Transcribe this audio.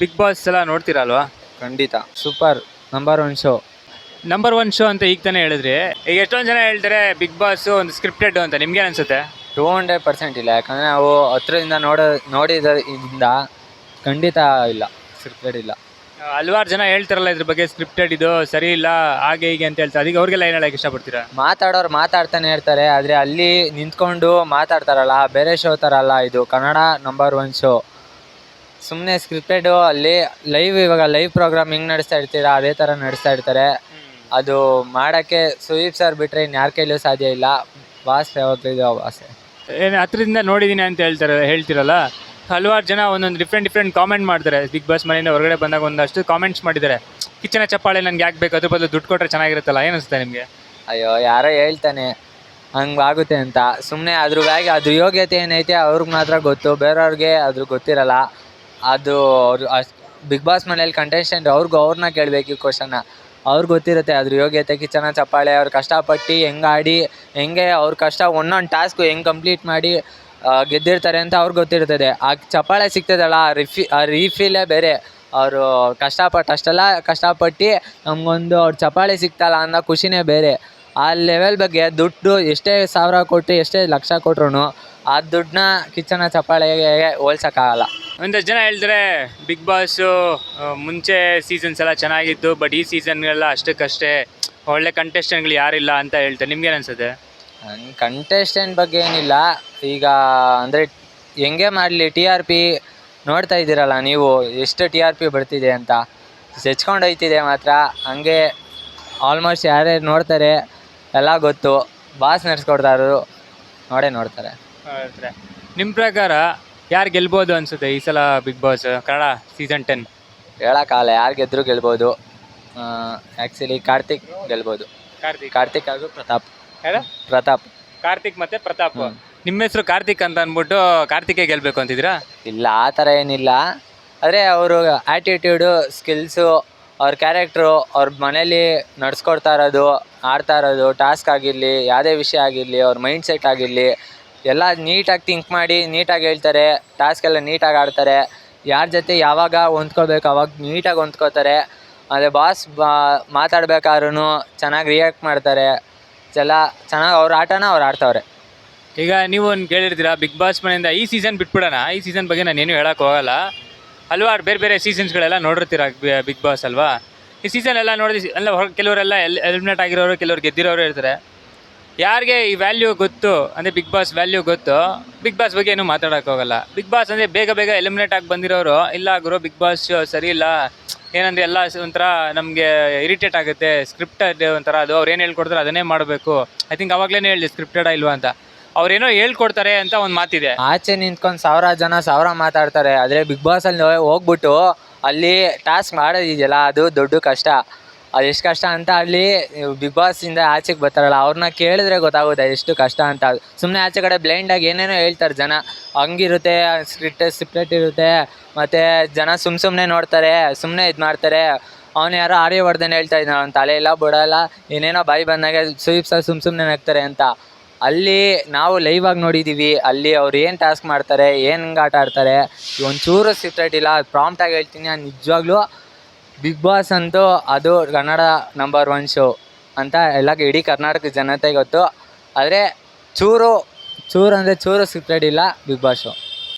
Big boss ಎಲ್ಲ ನೋಡ್ತೀರಲ್ವಾ? ಖಂಡಿತ. Super number one show number one show ಅಂತ ಈಗ ತಾನೇ ಹೇಳಿದ್ರಿ. ಈಗ ಎಷ್ಟೊಂದು ಜನ ಹೇಳ್ತಾರೆ ಬಿಗ್ ಬಾಸ್ ಒಂದು ಸ್ಕ್ರಿಪ್ಟೆಡ್ ಅಂತ. ನಿಮ್ಗೆ ಅನ್ಸುತ್ತೆ? ಟೂ ಹಂಡ್ರೆಡ್ ಪರ್ಸೆಂಟ್ ಇಲ್ಲ. ಯಾಕಂದರೆ ನಾವು ಹತ್ರದಿಂದ ನೋಡೋ ನೋಡಿದ್ರಿಂದ ಖಂಡಿತ ಇಲ್ಲ. ಸ್ಕ್ರಿಪ್ಟೆಡ್ ಇಲ್ಲ. ಹಲವಾರು ಜನ ಹೇಳ್ತಾರಲ್ಲ ಇದ್ರ ಬಗ್ಗೆ ಸ್ಕ್ರಿಪ್ಟೆಡ್ ಇದು ಸರಿ ಇಲ್ಲ ಹಾಗೆ ಹೀಗೆ ಅಂತ ಹೇಳ್ತಾರೆ. ಅದಕ್ಕೆ ಅವ್ರಿಗೆಲ್ಲ ಏನು ಹೇಳಕ್ಕೆ ಇಷ್ಟಪಡ್ತೀರಾ? ಮಾತಾಡೋರು ಮಾತಾಡ್ತಾನೆ ಇರ್ತಾರೆ. ಆದರೆ ಅಲ್ಲಿ ನಿಂತ್ಕೊಂಡು ಮಾತಾಡ್ತಾರಲ್ಲ ಬೇರೆ ಶೋ ಥರ ಅಲ್ಲ ಇದು. ಕನ್ನಡ ನಂಬರ್ ಒನ್ ಶೋ ಸುಮ್ಮನೆ ಸ್ಕ್ರಿಪ್ಟೆಡು ಅಲ್ಲಿ ಲೈವ್ ಇವಾಗ ಲೈವ್ ಪ್ರೋಗ್ರಾಮ್ ಹೆಂಗ್ ನಡೆಸ್ತಾ ಇರ್ತೀರಾ ಅದೇ ಥರ ನಡೆಸ್ತಾ ಇರ್ತಾರೆ. ಅದು ಮಾಡೋಕ್ಕೆ ಸುದೀಪ್ ಸರ್ ಬಿಟ್ಟರೆ ಇನ್ನು ಯಾರ ಕೈಲೂ ಸಾಧ್ಯ ಇಲ್ಲ. ಬಾಸ್ ಯಾವತ್ತಿದೆಯೋ ಬಾಸ್ ಏನು ಹತ್ರದಿಂದ ನೋಡಿದ್ದೀನಿ ಅಂತ ಹೇಳ್ತಾರೆ ಹೇಳ್ತಿರಲ್ಲ? ಹಲವಾರು ಜನ ಒಂದೊಂದು ಡಿಫ್ರೆಂಟ್ ಡಿಫ್ರೆಂಟ್ ಕಾಮೆಂಟ್ ಮಾಡ್ತಾರೆ. ಬಿಗ್ ಬಾಸ್ ಮನೆಯಿಂದ ಹೊರಗಡೆ ಬಂದಾಗ ಒಂದಷ್ಟು ಕಾಮೆಂಟ್ಸ್ ಮಾಡಿದ್ದಾರೆ. ಕಿಚನ ಚಪ್ಪಾಳೆ ನನಗೆ ಯಾಕೆ ಬೇಕು ಅದ್ರ ಬದಲು ದುಡ್ಡು ಕೊಟ್ಟರೆ ಚೆನ್ನಾಗಿರುತ್ತಲ್ಲ ಏನು ಅನಿಸುತ್ತೆ ನಿಮಗೆ? ಅಯ್ಯೋ ಯಾರೋ ಹೇಳ್ತಾನೆ ಹಂಗೆ ಆಗುತ್ತೆ ಅಂತ. ಸುಮ್ಮನೆ ಅದ್ರ ಬ್ಯಾಗ್ ಅದ್ರ ಯೋಗ್ಯತೆ ಏನೈತೆ ಅವ್ರಿಗೆ ಮಾತ್ರ ಗೊತ್ತು. ಬೇರೆಯವ್ರಿಗೆ ಅದ್ರ ಗೊತ್ತಿರಲ್ಲ. ಅದು ಅವ್ರು ಬಿಗ್ ಬಾಸ್ ಮನೇಲಿ ಕಂಟೆಸ್ಟೆಂಟ್ ಅವ್ರಿಗೂ ಅವ್ರನ್ನ ಕೇಳಬೇಕು ಈ ಕ್ವಶನ್ನ ಅವ್ರಿಗೆ ಗೊತ್ತಿರುತ್ತೆ ಅದ್ರ ಯೋಗ್ಯತೆ ಕಿಚನ ಚಪ್ಪಾಳೆ, ಅವ್ರು ಕಷ್ಟಪಟ್ಟು ಹೆಂಗೆ ಆಡಿ, ಹೆಂಗೆ ಅವ್ರ ಕಷ್ಟ ಒಂದೊಂದು ಟಾಸ್ಕು ಹೆಂಗೆ ಕಂಪ್ಲೀಟ್ ಮಾಡಿ ಗೆದ್ದಿರ್ತಾರೆ ಅಂತ ಅವ್ರಿಗೆ ಗೊತ್ತಿರ್ತದೆ. ಆ ಚಪ್ಪಾಳೆ ಸಿಗ್ತದಲ್ಲ, ಆ ರಿಫಿ ಆ ರೀಫೀಲೇ ಬೇರೆ. ಅವರು ಕಷ್ಟಪಟ್ಟು ಅಷ್ಟೆಲ್ಲ ಕಷ್ಟಪಟ್ಟು ನಮಗೊಂದು ಅವ್ರ ಚಪ್ಪಾಳೆ ಸಿಗ್ತಲ್ಲ ಅನ್ನೋ ಖುಷಿನೇ ಬೇರೆ. ಆ ಲೆವೆಲ್ ಬಗ್ಗೆ ದುಡ್ಡು ಎಷ್ಟೇ ಸಾವಿರ ಕೊಟ್ಟು ಎಷ್ಟೇ ಲಕ್ಷ ಕೊಟ್ರು ಆ ದುಡ್ಡನ್ನ ಕಿಚನ ಚಪ್ಪಾಳೆಗೆ ಹೋಲ್ಸೋಕ್ಕಾಗಲ್ಲ. ಒಂದಷ್ಟು ಜನ ಹೇಳ್ತಾರೆ ಬಿಗ್ ಬಾಸು ಮುಂಚೆ ಸೀಸನ್ಸ್ ಎಲ್ಲ ಚೆನ್ನಾಗಿತ್ತು ಬಟ್ ಈ ಸೀಸನ್ಗೆಲ್ಲ ಅಷ್ಟಕ್ಕಷ್ಟೇ ಒಳ್ಳೆ ಕಂಟೆಸ್ಟೆಂಟ್ಗಳು ಯಾರಿಲ್ಲ ಅಂತ ಹೇಳ್ತಾರೆ. ನಿಮ್ಗೆ ಅನ್ಸುತ್ತೆ? ಕಂಟೆಸ್ಟೆಂಟ್ ಬಗ್ಗೆ ಏನಿಲ್ಲ. ಈಗ ಅಂದರೆ ಹೆಂಗೆ ಮಾಡಲಿ ಟಿ ಆರ್ ಪಿ ನೋಡ್ತಾ ಇದ್ದೀರಲ್ಲ ನೀವು ಎಷ್ಟು ಟಿ ಆರ್ ಪಿ ಬರ್ತಿದೆ ಅಂತ. ಸೆಚ್ಕೊಂಡು ಹೋಯ್ತಿದೆ ಮಾತ್ರ. ಹಂಗೆ ಆಲ್ಮೋಸ್ಟ್ ಯಾರ್ಯಾರು ನೋಡ್ತಾರೆ ಎಲ್ಲ ಗೊತ್ತು. ಬಾಸ್ ನಡೆಸ್ಕೊಡ್ತಾರು. ನೋಡೇ ನೋಡ್ತಾರೆ. ನಿಮ್ಮ ಪ್ರಕಾರ ಯಾರು ಗೆಲ್ಬೋದು ಅನ್ಸುತ್ತೆ ಈ ಸಲ big boss Kannada season ten ಹೇಳೋಕ್ಕಾಗಲ್ಲ ಯಾರು ಗೆದ್ದರೂ ಗೆಲ್ಬೋದು. ಆ್ಯಕ್ಚುಲಿ ಕಾರ್ತಿಕ್ ಗೆಲ್ಬೋದು. ಕಾರ್ತಿಕ್. ಕಾರ್ತಿಕ್ ಹಾಗೂ ಪ್ರತಾಪ್. ಯಾರು? ಪ್ರತಾಪ್. ಕಾರ್ತಿಕ್ ಮತ್ತೆ ಪ್ರತಾಪ್. ನಿಮ್ಮ ಹೆಸರು ಕಾರ್ತಿಕ್ ಅಂತ ಅಂದ್ಬಿಟ್ಟು ಕಾರ್ತಿಕೇ ಗೆಲ್ಬೇಕು ಅಂತಿದ್ದೀರಾ? ಇಲ್ಲ ಆ ಥರ ಏನಿಲ್ಲ. ಆದರೆ ಅವರು ಆ್ಯಟಿಟ್ಯೂಡು ಸ್ಕಿಲ್ಸು ಅವ್ರ ಕ್ಯಾರೆಕ್ಟ್ರು ಅವ್ರ ಮನೇಲಿ ನಡ್ಸ್ಕೊಡ್ತಾ ಇರೋದು ಆಡ್ತಾ ಇರೋದು ಟಾಸ್ಕ್ ಆಗಿರಲಿ ಯಾವುದೇ ವಿಷಯ ಆಗಿರಲಿ ಅವ್ರ ಮೈಂಡ್ ಸೆಟ್ ಆಗಿರಲಿ ಎಲ್ಲ ನೀಟಾಗಿ ಥಿಂಕ್ ಮಾಡಿ, ನೀಟಾಗಿ ಹೇಳ್ತಾರೆ ಟಾಸ್ಕ್ ಎಲ್ಲ ನೀಟಾಗಿ ಆಡ್ತಾರೆ. ಯಾರ ಜೊತೆ ಯಾವಾಗ ಹೊಂದ್ಕೋಬೇಕು ಅವಾಗ ನೀಟಾಗಿ ಹೊಂದ್ಕೋತಾರೆ ಅದೇ ಬಾಸ್ ಬಾ ಮಾತಾಡ್ಬೇಕಾದ್ರೂ ಚೆನ್ನಾಗಿ ರಿಯಾಕ್ಟ್ ಮಾಡ್ತಾರೆ. ಎಲ್ಲ ಚೆನ್ನಾಗಿ ಅವ್ರ ಆಟನ ಅವ್ರು ಆಡ್ತವ್ರೆ. ಈಗ ನೀವು ಒಂದು ಕೇಳಿರ್ತೀರಾ ಬಿಗ್ ಬಾಸ್ ಮನೆಯಿಂದ ಈ ಸೀಸನ್ ಬಿಟ್ಬಿಡೋಣ. ಈ ಸೀಸನ್ ಬಗ್ಗೆ ನಾನು ಏನು ಹೇಳೋಕೆ ಹೋಗಲ್ಲ. ಹಲವಾರು ಬೇರೆ ಬೇರೆ ಸೀಸನ್ಸ್ಗಳೆಲ್ಲ ನೋಡಿರ್ತೀರ ಬಿಗ್ ಬಾಸ್ ಅಲ್ವಾ? ಈ ಸೀಸನ್ ಎಲ್ಲ ನೋಡಿದ, ಎಲ್ಲ ಕೆಲವರೆಲ್ಲ ಎಲ್ ಎಲಿಮಿನೇಟ್ ಆಗಿರೋರು, ಕೆಲವ್ರು ಗೆದ್ದಿರೋರು ಇರ್ತಾರೆ ಯಾರಿಗೆ ಈ ವ್ಯಾಲ್ಯೂ ಗೊತ್ತು? ಅಂದರೆ ಬಿಗ್ ಬಾಸ್ ವ್ಯಾಲ್ಯೂ ಗೊತ್ತು? ಬಿಗ್ ಬಾಸ್ ಬಗ್ಗೆ ಏನು ಮಾತಾಡೋಕ್ಕಾಗಲ್ಲ ಬಿಗ್ ಬಾಸ್ ಅಂದರೆ ಬೇಗ ಬೇಗ ಎಲಿಮಿನೇಟ್ ಆಗಿ ಬಂದಿರೋರು. ಇಲ್ಲ ಗುರು ಬಿಗ್ ಬಾಸ್ ಸರಿ ಇಲ್ಲ. ಏನಂದರೆ ಎಲ್ಲ ಒಂಥರ ನಮಗೆ ಇರಿಟೇಟ್ ಆಗುತ್ತೆ. ಸ್ಕ್ರಿಪ್ಟೆಡ್ ಒಂಥರ ಅದು ಅವ್ರು ಏನು ಹೇಳ್ಕೊಡ್ತಾರೆ ಅದನ್ನೇ ಮಾಡಬೇಕು. ಐ ಥಿಂಕ್ ಅವಾಗಲೇ ಹೇಳಿದೆ ಸ್ಕ್ರಿಪ್ಟೆಡಾ ಇಲ್ವಾ ಅಂತ. ಅವ್ರೇನೋ ಹೇಳ್ಕೊಡ್ತಾರೆ ಅಂತ ಒಂದು ಮಾತಿದೆ. ಆಚೆ ನಿಂತ್ಕೊಂಡು ಸಾವಿರ ಜನ ಸಾವಿರ ಮಾತಾಡ್ತಾರೆ. ಆದರೆ ಬಿಗ್ ಬಾಸಲ್ಲಿ ಹೋಗ್ಬಿಟ್ಟು ಅಲ್ಲಿ ಟಾಸ್ಕ್ ಮಾಡೋದಿದೆಯಲ್ಲ, ಅದು ದೊಡ್ಡ ಕಷ್ಟ. ಅದು ಎಷ್ಟು ಕಷ್ಟ ಅಂತ ಅಲ್ಲಿ ಬಿಗ್ ಬಾಸಿಂದ ಆಚೆಗೆ ಬರ್ತಾರಲ್ಲ, ಅವ್ರನ್ನ ಕೇಳಿದ್ರೆ ಗೊತ್ತಾಗುತ್ತೆ ಎಷ್ಟು ಕಷ್ಟ ಅಂತ. ಸುಮ್ಮನೆ ಆಚೆ ಕಡೆ ಬ್ಲೈಂಡಾಗಿ ಏನೇನೋ ಹೇಳ್ತಾರೆ ಜನ. ಹಂಗಿರುತ್ತೆ ಸ್ಕ್ರಿಪ್ಟ್ ಸಿಪ್ರೇಟ್ ಇರುತ್ತೆ, ಮತ್ತು ಜನ ಸುಮ್ಮ ಸುಮ್ಮನೆ ನೋಡ್ತಾರೆ ಸುಮ್ಮನೆ ಇದು ಮಾಡ್ತಾರೆ. ಅವನು ಯಾರೋ ಆರ್ಯವರ್ಧನ್ ಹೇಳ್ತಾ ಇದ್ದಾನೆ ಅವ್ನ ತಲೆ ಇಲ್ಲ ಬಿಡಲ್ಲ ಏನೇನೋ ಬಾಯಿ ಬಂದಾಗ ಸುದೀಪ್ ಸರ್ ಸುಮ್ ಸುಮ್ಮನೆ ನಗ್ತಾರೆ ಅಂತ. ಅಲ್ಲಿ ನಾವು ಲೈವ್ ಆಗಿ ನೋಡಿದ್ದೀವಿ ಅಲ್ಲಿ ಅವ್ರು ಏನು ಟಾಸ್ಕ್ ಮಾಡ್ತಾರೆ, ಏನು ಆಟ ಆಡ್ತಾರೆ, ಒಂಚೂರು ಸಿಪ್ರೇಟ್ ಇಲ್ಲ ಪ್ರಾಂಪ್ಟಾಗಿ ಹೇಳ್ತೀನಿ ನಾನು ನಿಜವಾಗ್ಲೂ. ಬಿಗ್ ಬಾಸ್ ಅಂತೂ ಅದು ಕನ್ನಡ ನಂಬರ್ ಒನ್ ಶೋ ಅಂತ ಎಲ್ಲ ಇಡೀ ಕರ್ನಾಟಕ ಜನತೆ ಗೊತ್ತು. ಆದರೆ ಚೂರು ಚೂರು ಅಂದರೆ ಚೂರು ಇಲ್ಲ ಬಿಗ್ ಬಾಸ್